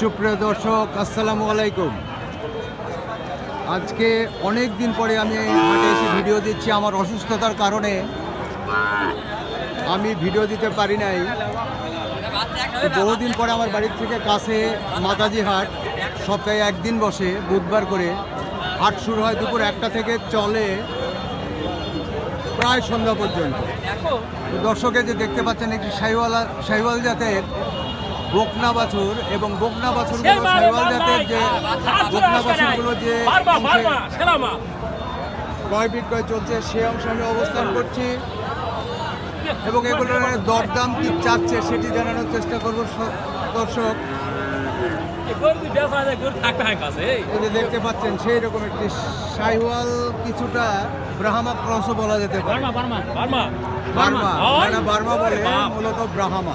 সুপ্রিয় দর্শক, আসসালামু আলাইকুম। আজকে অনেক দিন পরে আমি হাটে এসে ভিডিও দিচ্ছি আমার অসুস্থতার কারণে। আমি ভিডিও দিতে পারি নাই। বহুদিন পরে আমার বাড়ির থেকে কাছে মাতাজি হাট, সপ্তাহে একদিন বসে, বুধবার করে। হাট শুরু হয় দুপুর একটা থেকে চলে প্রায় সন্ধ্যা পর্যন্ত। দর্শকে যে দেখতে পাচ্ছেন একটি শাহিওয়ালা শাহিওয়াল জাতের বকনা বাছুর এবং বকনা শাহিওয়াল জাতের যে বকনা বাছুরগুলো যে ক্রয় বিক্রয় চলছে সে অংশে আমি অবস্থান করছি। এবং এগুলোর দরদাম কি চাচ্ছে সেটি জানানোর চেষ্টা করব দর্শক। দেখতে পাচ্ছেন সেই রকম একটি শাহিওয়াল কিছুটা ব্রাহ্মা ক্রসও বলা যেতে পারে। বার্মা যারা বার্মা। বলে মূলত ব্রাহ্মা।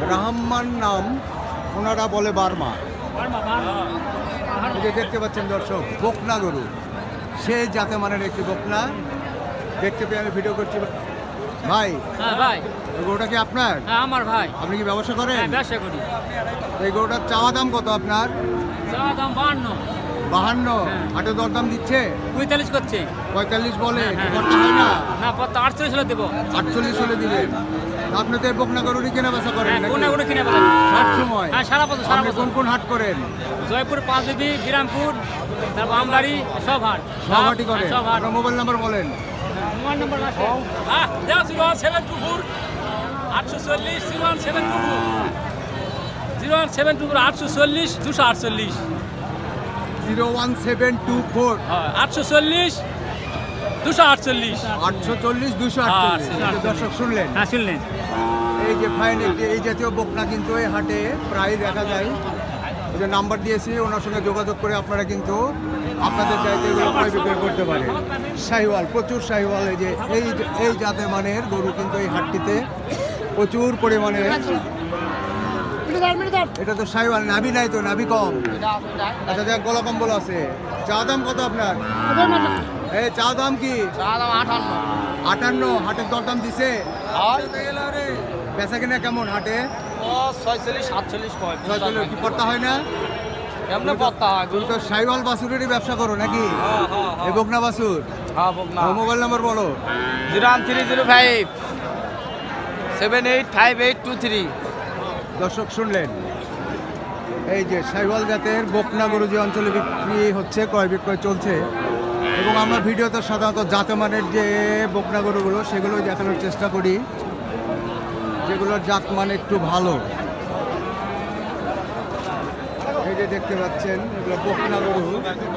ব্রাহ্মণ নাম ওনারা বলে বার্মা। যে দেখতে পাচ্ছেন দর্শক বকনা গরু। সে জাতে মানের একটি বকনা। দেখতে পেয়ে আমি ভিডিও করছি। ভাই হ্যাঁ ভাই। এই গরুটা কি আপনার? হ্যাঁ আমার ভাই। আপনি কি ব্যবসা করেন? হ্যাঁ ব্যবসা করি। এই গরুটার চাওয়া দাম কত আপনার? চাওয়া দাম বাহান্ন। বাহান্ন? হ্যাঁ। হাটে দরদাম দিচ্ছে? পঁয়তাল্লিশ করছে। পঁয়তাল্লিশ বলে? হ্যাঁ, হ্যাঁ। হয় না? না পত্তা আটচল্লিশ হলে দেবো। আটচল্লিশ হলে দিবেন আপনি তো বকনা গরুরই কেনা বেচা করেন? কোনে কোনে কিনে পেলাম সব সময়। হ্যাঁ সারা বছর সারা বছর। কোন কোন হাট করেন? জয়পুর পাঁচদেবী বিরামপুর তারপর আমবাড়ি সব হাট। সব হাটই করেন? সব হাট। আপনার মোবাইল নাম্বার বলেন। মোবাইল নম্বর আছে হ্যাঁ জিরো সেভেন টু ফোর আটশো চল্লিশ zero one seven two four. Zero one seven two আটশো চল্লিশ দুশো আটচল্লিশ। Zero one seven two four. হ্যাঁ আটশো চল্লিশ দুশো আটচল্লিশ। আটশো চল্লিশ দুশো হ্যাঁ, আটচল্লিশ। দর্শক শুনলেন? হ্যাঁ শুনলেন। এই যে ফাইন এই জাতীয় বকনা কিন্তু এই হাটে প্রায় দেখা যায়। ওই যে নাম্বার দিয়েছি ওনার সঙ্গে যোগাযোগ করে আপনারা কিন্তু আপনাদের চাইতে এগুলো ক্রয় বিক্রয় করতে পারেন। শাহিওয়াল প্রচুর শাহিওয়াল এই যে এই এই জাতের মানের গরু কিন্তু এই হাটটিতে প্রচুর পরিমাণে। এটা তো শাহিওয়াল নাভি নাই তো নাভি কম। আচ্ছা যাক গলা কম্বল আছে। চা দাম কত আপনার? এই চা দাম কি? আটান্ন। হাটের দরদাম দিছে? বেচা কিনা কেমন হাটে? ছয়চল্লিশ সাতচল্লিশ ছয়চল্লিশ কি করতে হয় না? এমনি তুমি তো সাইওয়াল বাসুরেরই ব্যবসা করো নাকি? এই বকনা বাসুর হ্যাঁ বকনা। মোবাইল নাম্বার বলো। Zero three zero five. Seven eight five eight two three দর্শক শুনলেন। এই যে সাইওয়াল জাতের বকনা গরু যে অঞ্চলে বিক্রি হচ্ছে, ক্রয় বিক্রয় চলছে, এবং আমরা ভিডিওতে সাধারণত জাতমানের যে বকনা গরুগুলো সেগুলো দেখানোর চেষ্টা করি, যেগুলোর জাত মান একটু ভালো। এই যে দেখতে পাচ্ছেন, এগুলো বকনা গরু,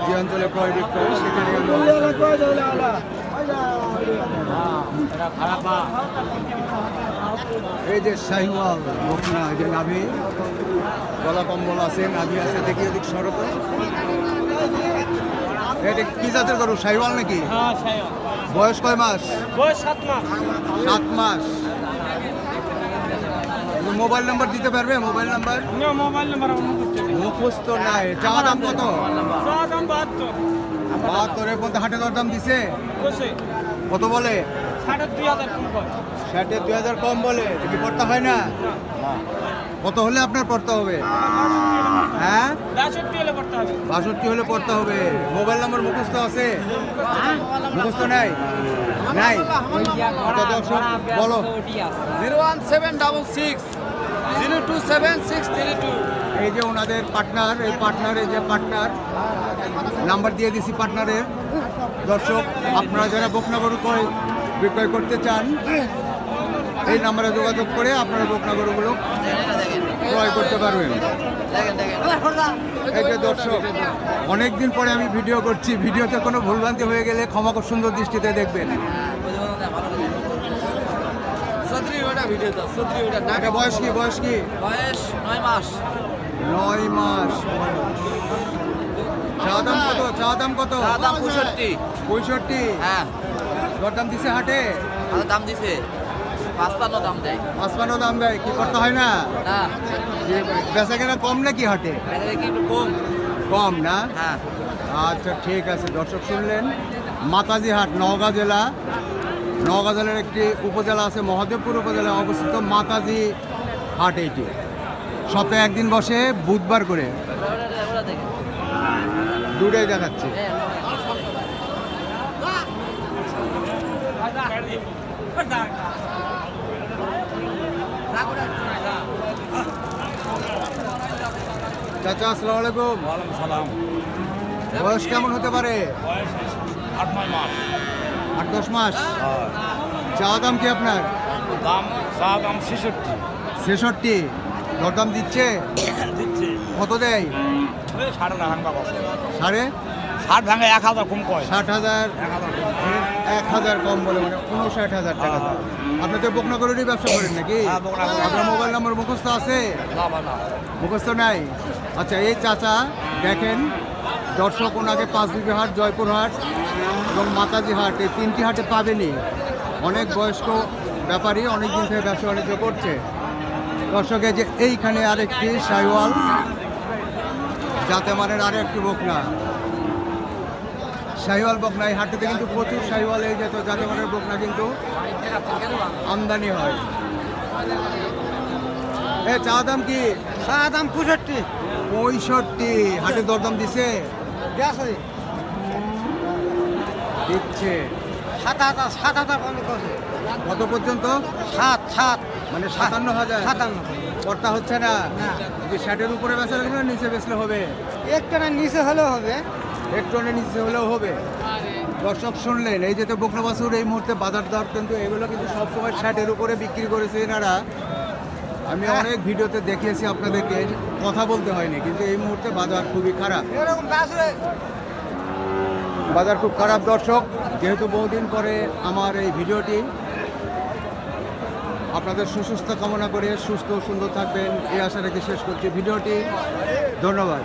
যে অঞ্চলে ক্রয় বিক্রয়, সেখানে এই যে শাহিওয়াল এই যে নাভি গলা কম্বল আছে নাভি আছে দেখি ওদিক সড়ক এটা কি জাতের গরু শাহিওয়াল নাকি? বয়স কয় মাস? বয়স সাত মাস। সাত মাস। মোবাইল নাম্বার দিতে পারবে? Mobile number? মোবাইল নাম্বার মুখস্থ নাই। চাওয়া দাম কত? দাম বাহাত্তর। বাহাত্তরের মধ্যে হাটে দর দাম দিছে? কত বলে? ষাটে দুই হাজার কম বলে। কি পড়তে হয় না? কত হলে আপনার পড়তে হবে? হ্যাঁ? বাষট্টি হলে পড়তে হবে। বাষট্টি হলে পড়তে হবে। মোবাইল নাম্বার মুখস্থ আছে? মুখস্থ নাই? নাই? দর্শক বলো। Zero one seven double six zero two seven six three two. এই যে ওনাদের পার্টনার এই পার্টনারের যে পার্টনার নাম্বার দিয়ে দিছি পার্টনারের। দর্শক আপনারা যারা বকনা গরু ক্রয় বিক্রয় করতে চান এই নাম্বারে যোগাযোগ করে আপনারা বকনা গরুগুলো ক্রয় করতে পারবেন। এই যে দর্শক অনেক দিন পরে আমি ভিডিও করছি ভিডিওতে কোনো ভুলভ্রান্তি হয়ে গেলে ক্ষমা সুন্দর দৃষ্টিতে দেখবেন। বয়স কি বয়স কি? বয়স নয় মাস। নয় মাস চা দাম কত? চা দাম কত পঁয়ষট্টি। পঁয়ষট্টি? হ্যাঁ। দরদাম দিছে হাটে? আর দাম দিছে। পাঁচপান্ন দাম দেয়। পাঁচপান্ন দাম দেয় কি করতে হয় না? না। বেচা কেনা কম নাকি হাটে? একটু কম। কম না? হ্যাঁ। আচ্ছা ঠিক আছে দর্শক শুনলেন। মাতাজি হাট নওগাঁ জেলা। নওগাঁ জেলার একটি উপজেলা আছে মহাদেবপুর উপজেলায় অবস্থিত মাতাজি হাট এইটি। সপ্তাহে একদিন বসে বুধবার করে। দুটাই দেখাচ্ছে। চাচা আসসালামু আলাইকুম। সালাম। বয়স কেমন হতে পারে? আট নয় মাস। আট দশ মাস? চাওয়া দাম কি আপনার? দাম চা দাম ছেষট্টি। ছেষট্টি। দরদাম দিচ্ছে? দিচ্ছে। কত দেয়? সাড়ে না বছর সাড়ে ষাট? ভাঙে এক হাজার কম কয়। ষাট হাজার। এক হাজার। এক হাজার কম বলে মানে উনষাট হাজার টাকা। আপনি তো বকনা করেরই ব্যবসা করেন নাকি। আপনার মোবাইল নাম্বার মুখস্থ আছে? মুখস্থ নাই? আচ্ছা এই চাচা দেখেন দর্শক ওনাকে পাঁচ হাট জয়পুর হাট এবং মাতাজি হাট এই তিনটি হাটে পাবেনি। অনেক বয়স্ক ব্যাপারী অনেক দিন থেকে ব্যবসা বাণিজ্য করছে। দর্শকে যে এইখানে আরেকটি সাইওয়াল যাতে মানের আরেকটি বকনা। শাহিওয়াল বকনা এই হাটটিতে কিন্তু প্রচুর শাহিওয়াল এই যেত যাতে বকনা কিন্তু আমদানি হয়। এ চা দাম কি? চা দাম পঁয়ষট্টি। পঁয়ষট্টি। হাটের দরদাম দিছে? দিচ্ছে। সাত হাজার সাত হাজার কত পর্যন্ত? সাত সাত। মানে সাতান্ন হাজার? সাতান্ন। কর্তা হচ্ছে না? ষাটের উপরে বেচা লাগবে না নিচে বেচলে হবে। একটা না নিচে হলেও হবে। একটু নিচে হলেও হবে। দর্শক শুনলেন এই যে তো বকনা বাছুর এই মুহূর্তে বাজার দর কিন্তু এগুলো কিন্তু সবসময় ষাটের উপরে বিক্রি করেছে এনারা। আমি অনেক ভিডিওতে দেখিয়েছি আপনাদেরকে কথা বলতে হয়নি কিন্তু এই মুহূর্তে বাজার খুবই খারাপ। বাজার খুব খারাপ দর্শক। যেহেতু বহুদিন পরে আমার এই ভিডিওটি আপনাদের সুস্বাস্থ্য কামনা করে সুস্থ সুন্দর থাকবেন এই আশা রেখে শেষ করছি ভিডিওটি। ধন্যবাদ।